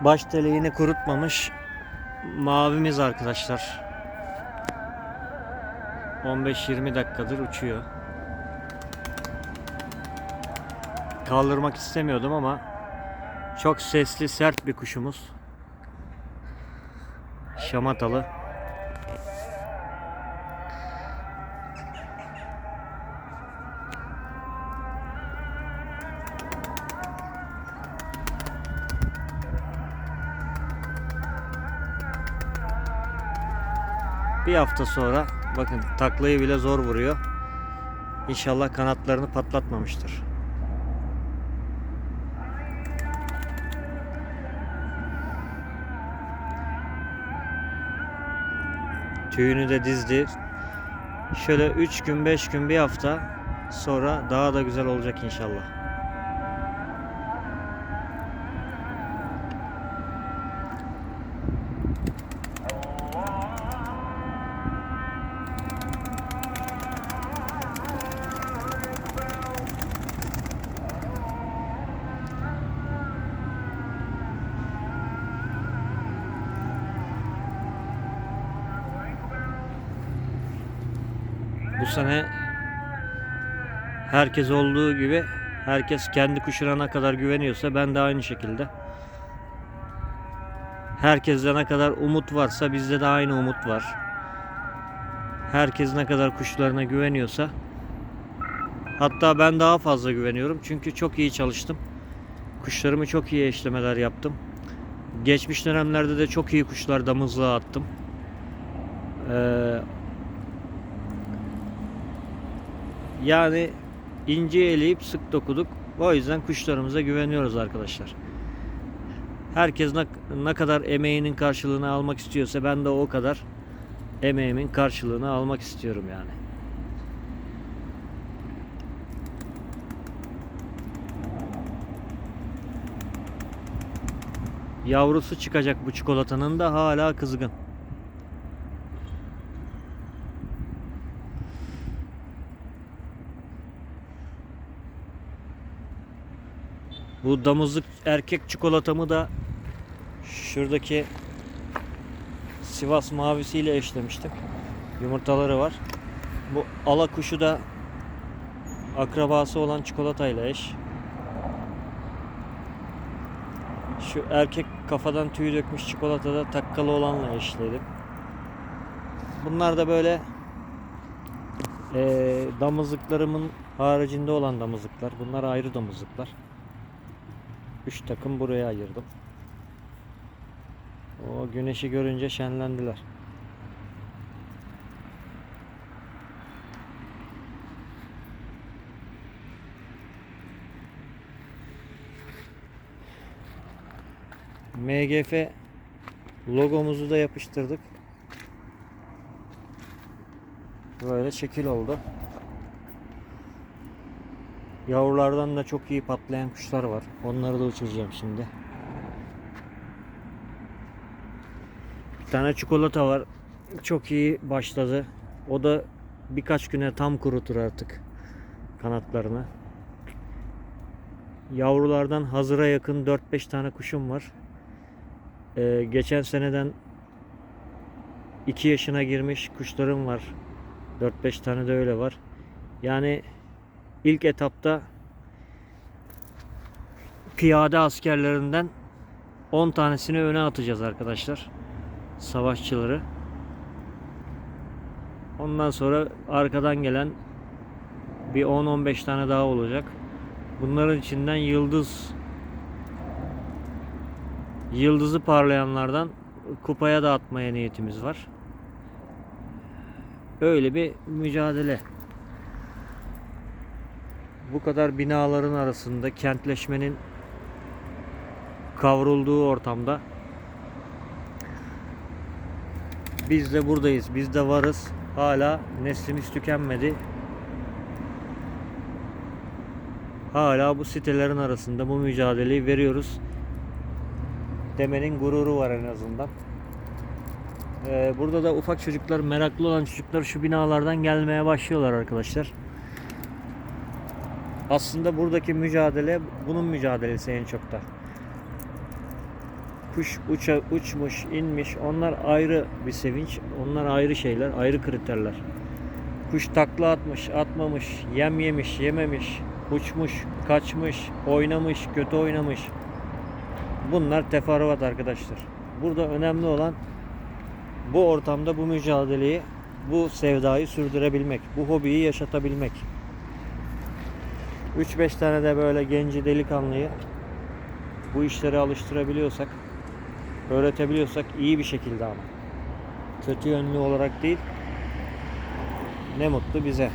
Baş teleğini kurutmamış mavimiz arkadaşlar. 15-20 dakikadır uçuyor. Kaldırmak istemiyordum ama çok sesli sert bir kuşumuz. Şamatalı. Bir hafta sonra bakın taklayı bile zor vuruyor. İnşallah kanatlarını patlatmamıştır. Tüyünü de dizdi. Şöyle 3 gün 5 gün bir hafta sonra daha da güzel olacak inşallah. Sene herkes olduğu gibi herkes kendi kuşuna ne kadar güveniyorsa ben de aynı şekilde. Herkeste ne kadar umut varsa bizde de aynı umut var. Herkes ne kadar kuşlarına güveniyorsa hatta ben daha fazla güveniyorum çünkü çok iyi çalıştım. Kuşlarımı çok iyi eşlemeler yaptım. Geçmiş dönemlerde de çok iyi kuşlar damızlığa attım. Ee, Yani ince eleyip sık dokuduk. O yüzden kuşlarımıza güveniyoruz arkadaşlar. Herkes ne, ne kadar emeğinin karşılığını almak istiyorsa ben de o kadar emeğimin karşılığını almak istiyorum yani. Yavrusu çıkacak bu çikolatanın da hala kızgın. Bu damızlık erkek çikolatamı da şuradaki Sivas mavisiyle eşlemiştim. Yumurtaları var. Bu ala kuşu da akrabası olan çikolatayla eş. Şu erkek kafadan tüy dökmüş çikolatada takkalı olanla eşledim. Bunlar da böyle eee damızlıklarımın haricinde olan damızlıklar. Bunlar ayrı damızlıklar. 3 takım buraya ayırdım. O güneşi görünce şenlendiler. MGF logomuzu da yapıştırdık. Böyle şekil oldu. Yavrulardan da çok iyi patlayan kuşlar var. Onları da uçuracağım şimdi. Bir tane çikolata var. Çok iyi başladı. O da birkaç güne tam kurutur artık kanatlarını. Yavrulardan hazıra yakın 4-5 tane kuşum var. Ee, geçen seneden 2 yaşına girmiş kuşlarım var. 4-5 tane de öyle var. Yani ilk etapta piyade askerlerinden 10 tanesini öne atacağız arkadaşlar. Savaşçıları. Ondan sonra arkadan gelen bir 10-15 tane daha olacak. Bunların içinden yıldız yıldızı parlayanlardan kupaya da atmaya niyetimiz var. Öyle bir mücadele bu kadar binaların arasında kentleşmenin kavrulduğu ortamda biz de buradayız. Biz de varız. Hala neslimiz tükenmedi. Hala bu sitelerin arasında bu mücadeleyi veriyoruz. Demenin gururu var en azından. Ee, burada da ufak çocuklar, meraklı olan çocuklar şu binalardan gelmeye başlıyorlar arkadaşlar. Aslında buradaki mücadele bunun mücadelesi en çok da. kuş uça, uçmuş, inmiş. Onlar ayrı bir sevinç. Onlar ayrı şeyler, ayrı kriterler. Kuş takla atmış, atmamış, yem yemiş, yememiş, uçmuş, kaçmış, oynamış, kötü oynamış. Bunlar teferruat arkadaşlar. Burada önemli olan bu ortamda bu mücadeleyi, bu sevdayı sürdürebilmek, bu hobiyi yaşatabilmek. 3-5 tane de böyle genci delikanlıyı bu işlere alıştırabiliyorsak, öğretebiliyorsak iyi bir şekilde ama. Kötü yönlü olarak değil. Ne mutlu bize.